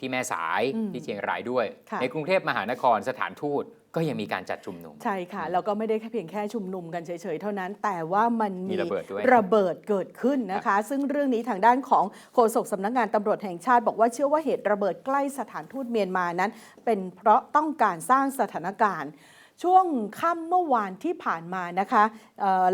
ที่แม่สายอืมที่เชียงรายด้วยค่ะในกรุงเทพมหานครสถานทูตก็ยังมีการจัดชุมนุม ใช่ค่ะ แล้วก็ไม่ได้แค่เพียงแค่ชุมนุมกันเฉยๆ เท่านั้น แต่ว่ามันมีมีระเบิดด้วยระเบิดเกิดขึ้นนะคะ ซึ่งเรื่องนี้ทางด้านของโฆษกสำนักงานตำรวจแห่งชาติ บอกว่าเชื่อว่าเหตุระเบิดใกล้สถานทูตเมียนมานั้น เป็นเพราะต้องการสร้างสถานการณ์ ช่วงค่ำเมื่อวานที่ผ่านมานะคะ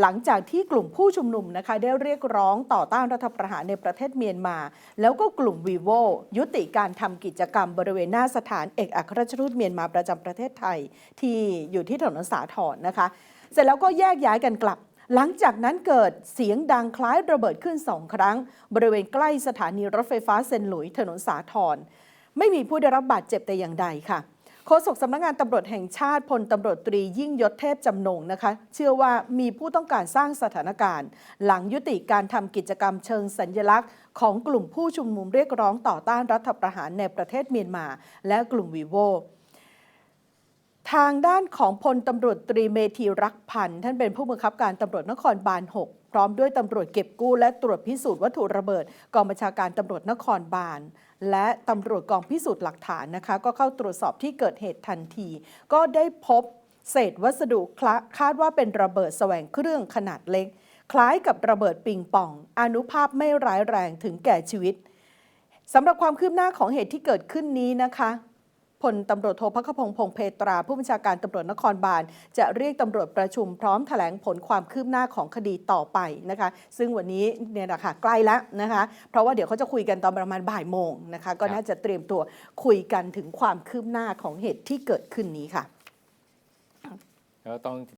หลังจากที่กลุ่มผู้ชุมนุมนะคะได้เรียกร้องต่อต้านรัฐประหารในประเทศเมียนมา แล้วก็กลุ่มวีโวยุติการทำกิจกรรมบริเวณหน้าสถานเอกอัครราชทูตเมียนมาประจำประเทศไทย ที่อยู่ที่ถนนสาทรนะคะ เสร็จแล้วก็แยกย้ายกันกลับหลังจากนั้นเกิดเสียงดังคล้ายระเบิดขึ้นสองครั้ง บริเวณใกล้สถานีรถไฟฟ้าเซนหลุยถนนสาทรไม่มีผู้ได้รับบาดเจ็บแต่อย่างใดค่ะ โฆษกสำนักงานตำรวจแห่งชาติพลตำรวจตรียิ่งยศเทพจำนงนะคะ เชื่อว่ามีผู้ต้องการสร้างสถานการณ์ หลังยุติการทำกิจกรรมเชิงสัญลักษณ์ ของกลุ่มผู้ชุมนุมเรียกร้องต่อต้านรัฐประหารในประเทศเมียนมา และกลุ่มวีโว ทางด้านของพลตำรวจตรีเมธีรักพันธ์ท่านเป็นผู้บังคับการตำรวจนครบาล 6 พร้อมด้วยตำรวจเก็บกู้และตรวจพิสูจน์วัตถุระเบิดกองบัญชาการตำรวจนครบาล และตำรวจกองพิสูจน์หลักฐานนะคะ ก็เข้าตรวจสอบที่เกิดเหตุทันที ก็ได้พบเศษวัสดุคละคาดว่าเป็นระเบิดแสวงเครื่องขนาดเล็ก คล้ายกับระเบิดปิงปอง อนุภาพไม่ร้ายแรงถึงแก่ชีวิตสำหรับความคืบหน้าของเหตุที่เกิดขึ้นนี้นะคะ พลตำรวจโทพักขพงศ์พงเพตรา ผู้บัญชาการตำรวจนครบาล จะเรียกตำรวจประชุมพร้อมแถลงผลความคืบหน้าของคดีต่อไปนะคะ ซึ่งวันนี้เนี่ยนะคะใกล้แล้วนะคะ เพราะว่าเดี๋ยวเขาจะคุยกันตอนประมาณบ่ายโมงนะคะ ก็น่าจะเตรียมตัวคุยกันถึงความคืบหน้าของเหตุที่เกิดขึ้นนี้ค่ะแล้วต้อง